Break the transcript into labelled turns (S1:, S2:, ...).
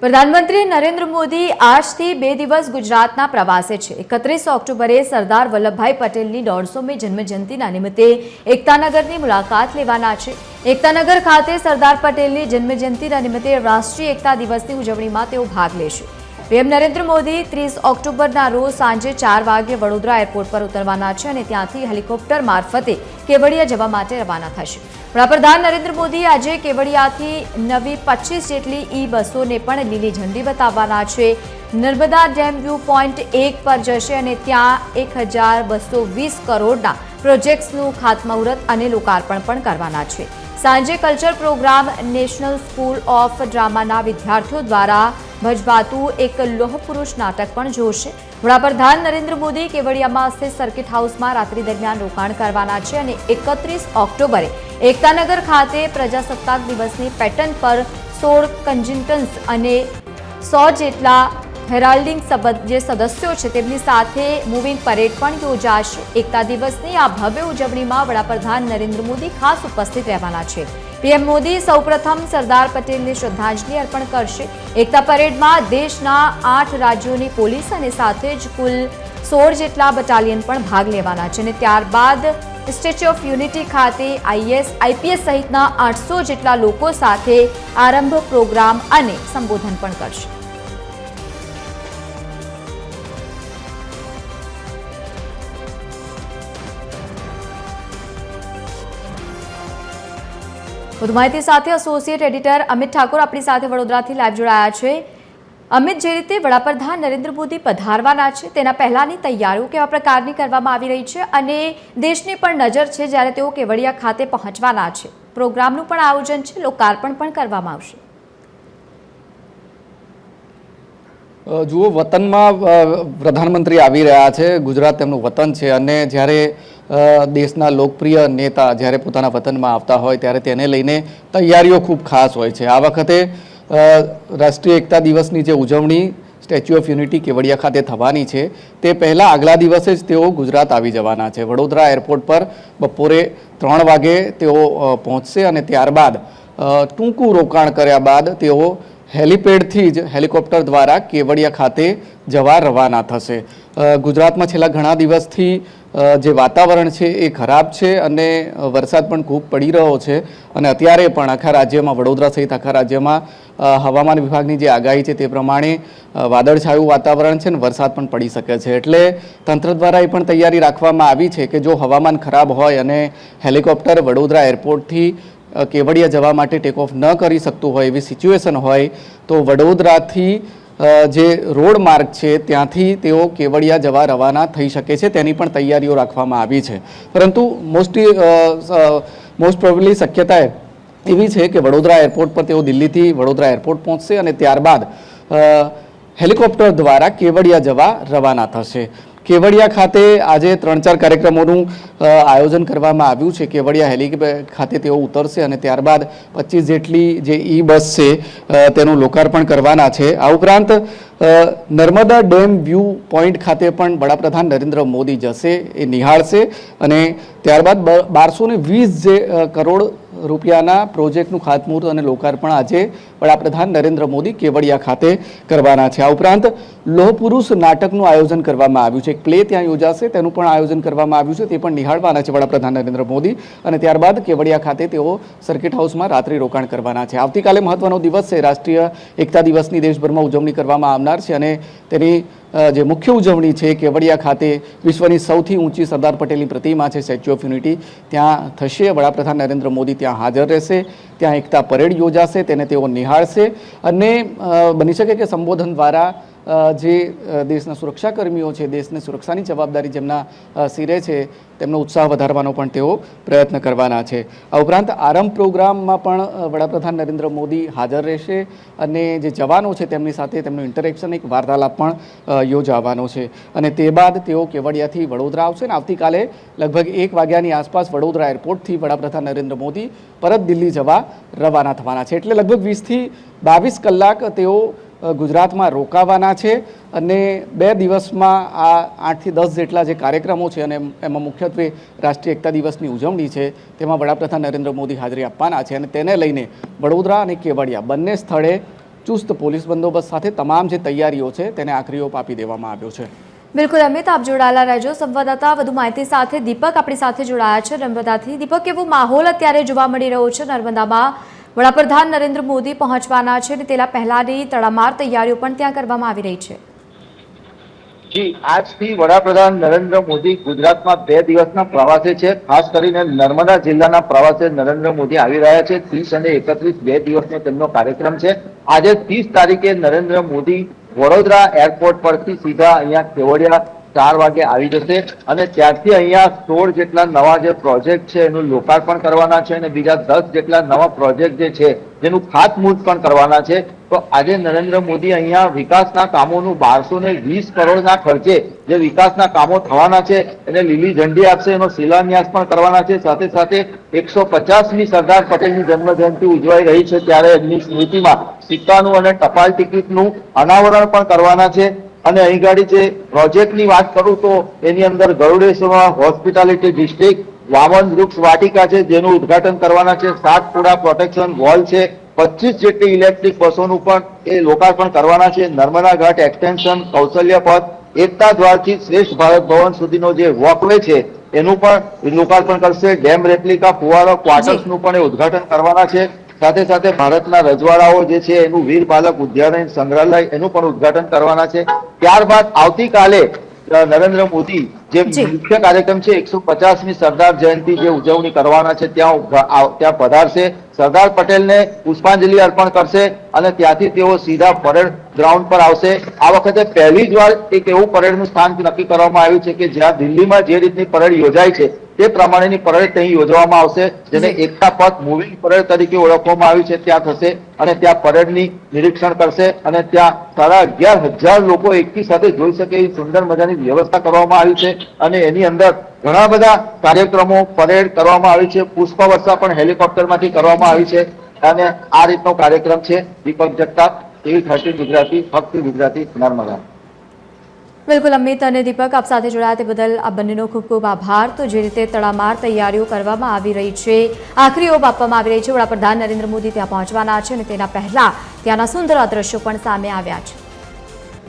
S1: પ્રધાનમંત્રી નરેન્દ્ર મોદી આજથી બે દિવસ ગુજરાતના પ્રવાસે છે. એકત્રીસ ઓક્ટોબરે સરદાર વલ્લભભાઈ પટેલની દોઢસોમી જન્મજયંતિના નિમિત્તે એકતાનગરની મુલાકાત લેવાના છે. એકતાનગર ખાતે સરદાર પટેલની જન્મજયંતિના નિમિત્તે રાષ્ટ્રીય એકતા દિવસની ઉજવણીમાં તેઓ ભાગ લેશે. પીએમ નરેન્દ્ર મોદી ત્રીસ ઓક્ટોબરના રોજ સાંજે ચાર વાગ્યે વડોદરા એરપોર્ટ પર ઉતરવાના છે અને ત્યાંથી હેલિકોપ્ટર મારફતે કેવડિયા જવા માટે રવાના થશે. વડાપ્રધાન નરેન્દ્ર મોદી આજે કેવડિયાથી નવી પચીસ જેટલી ઈ બસોને પણ લીલી ઝંડી બતાવવાના છે. નર્મદા ડેમ વ્યૂ પોઈન્ટ એક પર જશે અને ત્યાં એક હજાર બસો વીસ કરોડના પ્રોજેક્ટ્સનું ખાતમુહૂર્ત અને લોકાર્પણ પણ કરવાના છે. સાંજે culture programme national school of ડ્રામાના વિદ્યાર્થીઓ દ્વારા ભજવાતું એક લોહપુરુષ નાટક પણ જોશે. વડાપ્રધાન નરેન્દ્ર મોદી કેવડિયામાં સ્થિત સર્કિટ હાઉસમાં રાત્રિ દરમિયાન રોકાણ કરવાના છે અને એકત્રીસ ઓક્ટોબરે એકતાનગર ખાતે પ્રજાસત્તાક દિવસની પેટર્ન પર સોળ કન્જિન્ટન્સ અને સો જેટલા હેરાલ્ડિંગ જે સદસ્યો છે તેમની સાથે મૂવિંગ પરેડ પણ યોજાશે. એકતા દિવસની આ ભવ્ય ઉજવણીમાં વડાપ્રધાન નરેન્દ્ર મોદી ખાસ ઉપસ્થિત રહેવાના છે. પીએમ મોદી સૌપ્રથમ સરદાર પટેલને શ્રદ્ધાંજલિ અર્પણ કરશે. એકતા પરેડમાં દેશના આઠ રાજ્યોની પોલીસ અને સાથે જ કુલ સોળ જેટલા બટાલિયન પણ ભાગ લેવાના છે અને ત્યારબાદ સ્ટેચ્યુ ઓફ યુનિટી ખાતે આઈએસ, આઈપીએસ સહિતના આઠસો જેટલા લોકો સાથે આરંભ પ્રોગ્રામ અને સંબોધન પણ કરશે. વધુ માહિતી સાથે એસોસિએટ એડિટર અમિત ઠાકોર આપણી સાથે વડોદરાથી લાઈવ જોડાયા છે. અમિત, જે રીતે વડાપ્રધાન નરેન્દ્ર મોદી પધારવાના છે, તેના પહેલાંની તૈયારીઓ કેવા પ્રકારની કરવામાં આવી રહી છે અને દેશની પણ નજર છે જ્યારે તેઓ કેવડિયા ખાતે પહોંચવાના છે. પ્રોગ્રામનું પણ આયોજન છે, લોકાર્પણ પણ કરવામાં આવશે.
S2: જુઓ, વતનમાં પ્રધાનમંત્રી આવી રહ્યા છે, ગુજરાત તેમનું વતન છે અને જ્યારે દેશના લોકપ્રિય નેતા જ્યારે પોતાના વતનમાં આવતા હોય ત્યારે તેને લઈને તૈયારીઓ ખૂબ ખાસ હોય છે. આ વખતે રાષ્ટ્રીય એકતા દિવસની જે ઉજવણી સ્ટેચ્યુ ઓફ યુનિટી કેવડિયા ખાતે થવાની છે, તે પહેલાં આગલા દિવસે જ તેઓ ગુજરાત આવી જવાના છે. વડોદરા એરપોર્ટ પર બપોરે ત્રણ વાગે તેઓ પહોંચશે અને ત્યારબાદ ટૂંકું રોકાણ કર્યા બાદ તેઓ હેલિપેડથી જ હેલિકોપ્ટર દ્વારા કેવડિયા ખાતે જવા રવાના થશે. ગુજરાતમાં છેલ્લા ઘણા દિવસથી જે વાતાવરણ છે એ ખરાબ છે અને વરસાદ પણ ખૂબ પડી રહ્યો છે. અને અત્યારે પણ આખા રાજ્યમાં, વડોદરા સહિત આખા રાજ્યમાં હવામાન વિભાગની જે આગાહી છે તે પ્રમાણે વાદળછાયું વાતાવરણ છે ને વરસાદ પણ પડી શકે છે. એટલે તંત્ર દ્વારા એ પણ તૈયારી રાખવામાં આવી છે કે જો હવામાન ખરાબ હોય અને હેલિકોપ્ટર વડોદરા એરપોર્ટથી કેવડિયા જવા માટે ટેક ઓફ ન કરી શકતું હોય એવી સિચ્યુએશન હોય, તો વડોદરાથી જે રોડ માર્ગ છે, ત્યાંથી તેઓ કેવડિયા જવા રવાના થઈ શકે છે, તેની પણ તૈયારીઓ રાખવામાં આવી છે. પરંતુ મોસ્ટલી મોસ્ટ પ્રોબેબલી શક્યતા એવી છે કે વડોદરા એરપોર્ટ પર તેઓ દિલ્હીથી વડોદરા એરપોર્ટ પહોંચશે અને ત્યારબાદ હેલિકોપ્ટર દ્વારા કેવડિયા જવા રવાના થશે. કેવડિયા ખાતે આજે ત્રણ ચાર કાર્યક્રમોનું આયોજન કરવામાં આવ્યું છે. કેવડિયા હેલિપેડ ખાતે તેઓ ઉતરશે અને ત્યારબાદ પચીસ જેટલી જે ઈ બસ છે તેનું લોકાર્પણ કરવાના છે. આ ઉપરાંત નર્મદા ડેમ વ્યૂ પોઈન્ટ ખાતે પણ વડાપ્રધાન નરેન્દ્ર મોદી જશે, એ નિહાળશે અને ત્યારબાદ બારસો વીસ જે કરોડ રૂપિયાના પ્રોજેક્ટનું ખાતમુહૂર્ત અને લોકાર્પણ આજે વડાપ્રધાન નરેન્દ્ર મોદી કેવડિયા ખાતે કરવાના છે. આ ઉપરાંત લોહ પુરુષ નાટકનું આયોજન કરવામાં આવ્યું છે. એક પ્લે ત્યાં યોજાશે, તેનું પણ આયોજન કરવામાં આવ્યું છે, તે પણ નિહાળવાના છે વડાપ્રધાન નરેન્દ્ર મોદી. અને ત્યારબાદ કેવડિયા ખાતે તેઓ સર્કિટ હાઉસમાં રાત્રિ રોકાણ કરવાના છે. આવતીકાલે મહત્વનો દિવસ છે. રાષ્ટ્રીય એકતા દિવસની દેશભરમાં ઉજવણી કરવામાં આવનાર છે અને તેની જે મુખ્ય ઉજવણી છે કેવડિયા ખાતે વિશ્વની સૌથી ઊંચી સરદાર પટેલની પ્રતિમા છે સ્ટેચ્યુ ઓફ યુનિટી. ત્યાં થશે, વડાપ્રધાન નરેન્દ્ર મોદી ત્યાં હાજર રહેશે, ત્યાં એકતા પરેડ યોજાશે, તેને તેઓ નિહાળશે અને બની શકે કે સંબોધન દ્વારા જે દેશના સુરક્ષાકર્મીઓ છે, દેશની સુરક્ષાની જવાબદારી જેમના સિરે છે, તેમનો ઉત્સાહ વધારવાનો પણ તેઓ પ્રયત્ન કરવાના છે. આ ઉપરાંત આરંભ પ્રોગ્રામમાં પણ વડાપ્રધાન નરેન્દ્ર મોદી હાજર રહેશે અને જે જવાનો છે તેમની સાથે તેમનું ઇન્ટરેક્શન એક વાર્તાલાપ પણ યોજાવાનો છે. અને તે બાદ તેઓ કેવડિયાથી વડોદરા આવશે અને આવતીકાલે લગભગ એક વાગ્યાની આસપાસ વડોદરા એરપોર્ટથી વડાપ્રધાન નરેન્દ્ર મોદી પરત દિલ્હી જવા રવાના થવાના છે. એટલે લગભગ વીસથી બાવીસ કલાક તેઓ ગુજરાતમાં રોકાવાના છે અને બે દિવસમાં આ આઠથી દસ જેટલા જે કાર્યક્રમો છે અને એમાં મુખ્યત્વે રાષ્ટ્રીય એકતા દિવસની ઉજવણી છે, તેમાં વડાપ્રધાન નરેન્દ્ર મોદી હાજરી આપવાના છે અને તેને લઈને વડોદરા અને કેવડિયા બંને સ્થળે ચુસ્ત પોલીસ બંદોબસ્ત સાથે તમામ જે તૈયારીઓ છે તેને આખરી ઓપ આપી દેવામાં આવ્યો છે.
S1: બિલકુલ, અમિત, આપ જોડાયેલા રહેજો. સંવાદદાતા વધુ માહિતી સાથે દીપક આપણી સાથે જોડાયા છે. નર્મદાથી દીપક, કેવો માહોલ અત્યારે જોવા મળી રહ્યો છે નર્મદામાં? વડાપ્રધાન નરેન્દ્ર મોદી પહોંચવાના છે અને તેના પહેલાની તડામાર તૈયારીઓ પણ ત્યાં કરવામાં આવી રહી છે.
S3: જી, આજથી વડાપ્રધાન નરેન્દ્ર મોદી ગુજરાતમાં બે દિવસના પ્રવાસે છે. ખાસ કરીને નર્મદા જિલ્લાના પ્રવાસે નરેન્દ્ર મોદી આવી રહ્યા છે. ત્રીસ અને એકત્રીસ બે દિવસનો તેમનો કાર્યક્રમ છે. આજે ત્રીસ તારીખે નરેન્દ્ર મોદી વડોદરા એરપોર્ટ પરથી સીધા અહીંયા કેવડિયા ચાર વાગે આવી જશે અને ત્યારથી અહીંયા સોળ જેટલા નવા જે પ્રોજેક્ટ છે એનું લોકાર્પણ કરવાના છે અને બીજા દસ જેટલા નવા પ્રોજેક્ટ જે છે જેનું ખાતમુહૂર્ત પણ કરવાના છે. તો આજે નરેન્દ્ર મોદી અહીંયા વિકાસના કામોનું બારસો ને વીસ કરોડના ખર્ચે જે વિકાસના કામો થવાના છે એને લીલી ઝંડી આપશે, એનો શિલાન્યાસ પણ કરવાના છે. સાથે સાથે એકસો પચાસમી સરદાર પટેલની જન્મ જયંતિ ઉજવાઈ રહી છે ત્યારે એમની સ્મૃતિમાં સિક્કાનું અને ટપાલ ટિકિટનું અનાવરણ પણ કરવાના છે. અને અહીં ગાડી જે પ્રોજેક્ટની વાત કરું તો એની અંદર ગરુડેશ્વરમાં હોસ્પિટાલિટી ડિસ્ટ્રિક્ટ, વામન વૃક્ષ વાટિકા છે, જેનું ઉદ્ઘાટન કરવાના છે સાતપુડા પ્રોટેક્શન વોલ છે, પચીસ જેટલી ઇલેક્ટ્રિક બસોનું પણ એ લોકાર્પણ કરવાના છે, નર્મદા ઘાટ એક્સટેન્શન, કૌશલ્ય પથ, એકતા દ્વારથી શ્રેષ્ઠ ભારત ભવન સુધીનો જે વોકવે છે, એનું પણ લોકાર્પણ કરશે, ડેમ રેપ્લિકા, ફુવારો, ક્વાર્ટર્સનું પણ એ ઉદ્ઘાટન કરવાના છે, સાથે સાથે ભારતના રજવાડાઓ જે છે, એનું વીર બાલક ઉદ્યાન સંગ્રહાલય, એનું પણ ઉદ્ઘાટન કરવાના છે ત્યારબાદ આવતીકાલે નરેન્દ્ર મોદી જે મુખ્ય કાર્યક્રમ છે એકસો પચાસમી સરદાર જયંતિ જે ઉજવણી કરવાના છે ત્યાં ત્યાં પધારશે. સરદાર પટેલને પુષ્પાંજલિ અર્પણ કરશે અને ત્યાંથી તેઓ સીધા પરેડ ગ્રાઉન્ડ પર આવશે. આ વખતે પહેલી જ વાર એક એવું પરેડનું સ્થાન નક્કી કરવામાં આવ્યું છે કે જ્યાં દિલ્હીમાં જે રીતની પરેડ યોજાય છે તે પ્રમાણેની પરેડ ત્યાં યોજવામાં આવશે જેને એકતા પથ મૂવિંગ પરેડ તરીકે ઓળખવામાં આવી છે ત્યાં થશે અને ત્યાં પરેડની નિરીક્ષણ કરશે અને ત્યાં સાડા અગિયાર હજાર લોકો એકી સાથે જોઈ શકે એવી સુંદર મજાની વ્યવસ્થા કરવામાં આવી છે અને એની અંદર ઘણા બધા કાર્યક્રમો પરેડ કરવામાં આવી છે પુષ્પ વર્ષા પણ હેલિકોપ્ટરમાંથી કરવામાં આવી છે અને આ રીતનો કાર્યક્રમ છે દીપક જગતાપ એવી થર્ટી ગુજરાતી ફક્ત ગુજરાતી નર્મદા.
S1: બિલકુલ, અમિત અને દીપક, આપ સાથે જોડાયા તે બદલ આ બંનેનો ખૂબ ખૂબ આભાર. તો જે રીતે તડામાર તૈયારીઓ કરવામાં આવી રહી છે, આખરી ઓપ આપવામાં આવી રહી છે, વડાપ્રધાન નરેન્દ્ર મોદી ત્યાં પહોંચવાના છે અને તેના પહેલા ત્યાંના સુંદર દ્રશ્યો પણ સામે આવ્યા છે.